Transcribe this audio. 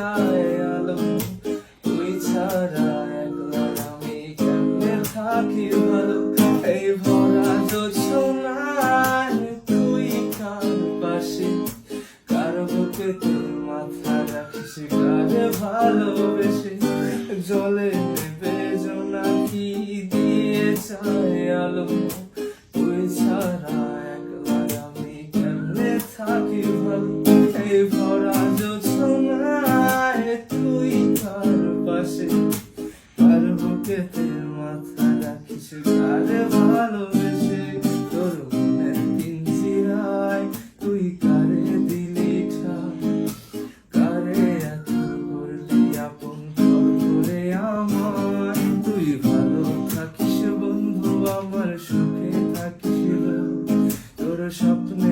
যায় আলো তুই ছাড়া একলা আমি কেমনে থাকি ভালো এই ভরা যোজনায় তুই কার পাশে? কার বুকে তোর মাথা রাখিস, কার ভালোবেসে? জলে নেবে জোনা কি দিয়ে যায় আলো? তুই ছাড়া একলা আমি কেমনে থাকি ভালো এই ভরা মিশে ভালোবেসে তোর মনের তুই কারে দিলি ঠাই? কারে এত করলি আপন করে আমার? তুই ভালো থাকিস বন্ধু, আমার সুখে থাকিস তোর স্বপ্নে